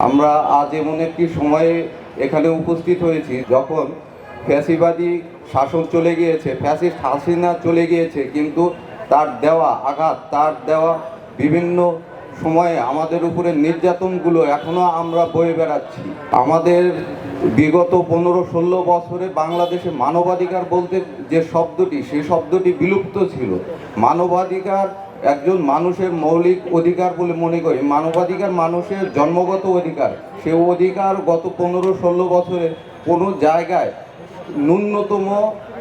আমরা আজ এমন একটি সময়ে এখানে উপস্থিত হয়েছি যখন ফ্যাসিবাদী শাসন চলে গিয়েছে, ফ্যাসিস্ট হাসিনা চলে গিয়েছে, কিন্তু তার দেওয়া আঘাত, তার দেওয়া বিভিন্ন সময়ে আমাদের উপরে নির্যাতনগুলো এখনও আমরা বয়ে বেড়াচ্ছি। আমাদের বিগত পনেরো ষোলো বছরে বাংলাদেশে মানবাধিকার বলতে যে শব্দটি সেই শব্দটি বিলুপ্ত ছিল। মানবাধিকার একজন মানুষের মৌলিক অধিকার বলে মনে করি, মানবাধিকার মানুষের জন্মগত অধিকার। সে অধিকার গত পনেরো ষোলো বছরে কোনো জায়গায় ন্যূনতম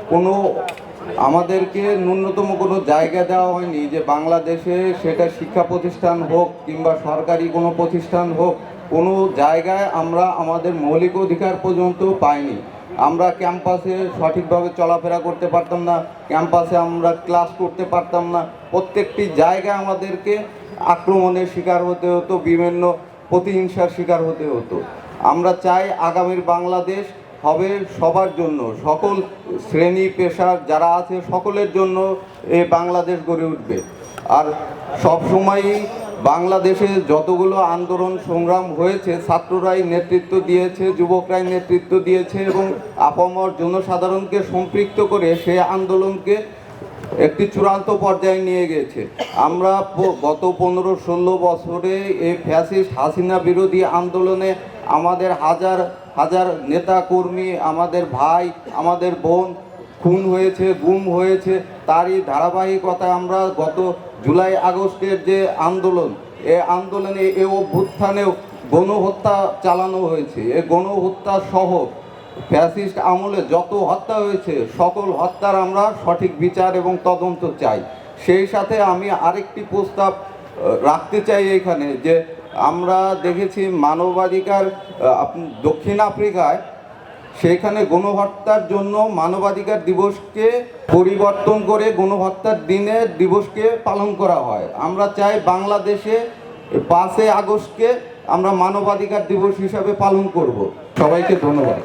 কোনো আমাদেরকে ন্যূনতম কোনো জায়গা দেওয়া হয়নি যে বাংলাদেশে সেটা শিক্ষা প্রতিষ্ঠান হোক কিংবা সরকারি কোনো প্রতিষ্ঠান হোক, কোনো জায়গায় আমরা আমাদের মৌলিক অধিকার পর্যন্ত পাইনি। আমরা ক্যাম্পাসে সঠিকভাবে চলাফেরা করতে পারতাম না, ক্যাম্পাসে আমরা ক্লাস করতে পারতাম না। প্রত্যেকটি জায়গায় আমাদেরকে আক্রমণের শিকার হতে হতো, বিভিন্ন প্রতিহিংসার শিকার হতে হতো। আমরা চাই আগামীর বাংলাদেশ হবে সবার জন্য, সকল শ্রেণি, পেশার যারা আছে সকলের জন্য এ বাংলাদেশ গড়ে উঠবে। আর সবসময়ই বাংলাদেশে যতগুলো আন্দোলন সংগ্রাম হয়েছে, ছাত্ররাই নেতৃত্ব দিয়েছে, যুবকরাই নেতৃত্ব দিয়েছে এবং আপামর জনসাধারণকে সম্পৃক্ত করে সে আন্দোলনকে একটি চূড়ান্ত পর্যায়ে নিয়ে গেছে। আমরা গত পনেরো ষোলো বছরে এই ফ্যাসিস্ট হাসিনা বিরোধী আন্দোলনে আমাদের হাজার হাজার নেতা কর্মী আমাদের ভাই, আমাদের বোন খুন হয়েছে, গুম হয়েছে। তারই ধারাবাহিকতায় আমরা গত জুলাই আগস্টের যে আন্দোলন, এ আন্দোলনে এ অভ্যুত্থানেও গণহত্যা চালানো হয়েছে। এ গণহত্যা সহ ফ্যাসিস্ট আমলে যত হত্যা হয়েছে, সকল হত্যার আমরা সঠিক বিচার এবং তদন্ত চাই। সেই সাথে আমি আরেকটি প্রস্তাব রাখতে চাই এখানে যে আমরা দেখেছি মানবাধিকার দক্ষিণ আফ্রিকায় সেখানে গণহত্যার জন্য মানবাধিকার দিবসকে পরিবর্তন করে গণহত্যার দিনের দিবসকে পালন করা হয়। আমরা চাই বাংলাদেশে পাঁচে আগস্টকে আমরা মানবাধিকার দিবস হিসাবে পালন করব। সবাইকে ধন্যবাদ।